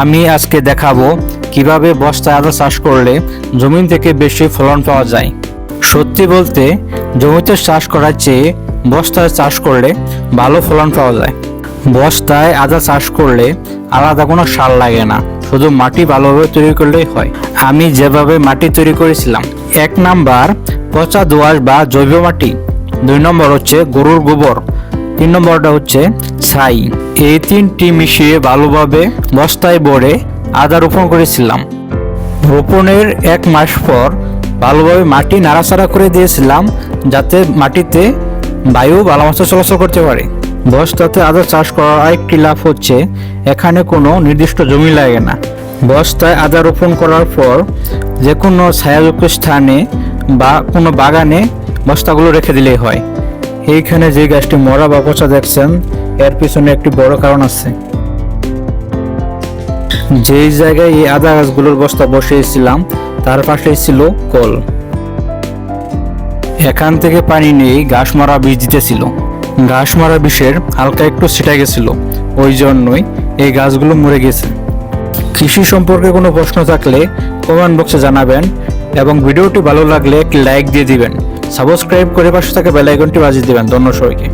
আমি আজকে দেখাবো কীভাবে বস্তায় আদা চাষ করলে জমিন থেকে বেশি ফলন পাওয়া যায়। সত্যি বলতে, জমিতে চাষ করার চেয়ে বস্তায় চাষ করলে ভালো ফলন পাওয়া যায়। বস্তায় আদা চাষ করলে আলাদা কোনো সার লাগে না, শুধু মাটি ভালোভাবে তৈরি করলেই হয়। আমি যেভাবে মাটি তৈরি করেছিলাম, এক নাম্বার পচা দোআঁশ বা জৈব মাটি, দুই নম্বর হচ্ছে গরুর গোবর, তিন নম্বরটা হচ্ছে ছাই। এই তিনটি মিশিয়ে ভালোভাবে বস্তায় ভরে আদা রোপণ করেছিলাম। রোপণের এক মাস পর ভালোভাবে মাটি নাড়াচাড়া করে দিয়েছিলাম যাতে মাটিতে বায়ু ভালোমতো চলাচল করতে পারে। বস্তাতে আদা চাষ করার আরেকটি লাভ হচ্ছে, এখানে কোনো নির্দিষ্ট জমি লাগে না। বস্তায় আদা রোপণ করার পর যে কোনো ছায়াযুক্ত স্থানে বা কোনো বাগানে বস্তাগুলো রেখে দিলেই হয়। এইখানে যে গাছটি মরা বা পচা দেখছেন এর পিছনে একটি বড় কারণ আছে। যেই জায়গায় এই আদা গাছগুলোর বস্তা বসিয়েছিলাম, তার পাশেই ছিল কল। এখান থেকে পানি নিয়ে ঘাস মারা বীজ দিতেছিল। ঘাস মারা বিষের হালকা একটু ছিটা গেছিল, ওই জন্যই এই গাছগুলো মরে গেছে। কৃষি সম্পর্কে কোনো প্রশ্ন থাকলে কমেন্ট বক্সে জানাবেন এবং ভিডিওটি ভালো লাগলে একটি লাইক দিয়ে দিবেন। সাবস্ক্রাইব করে পাশে থাকা বেল আইকনটি বাজিয়ে দিবেন ধন্যবাদ সবাইকে।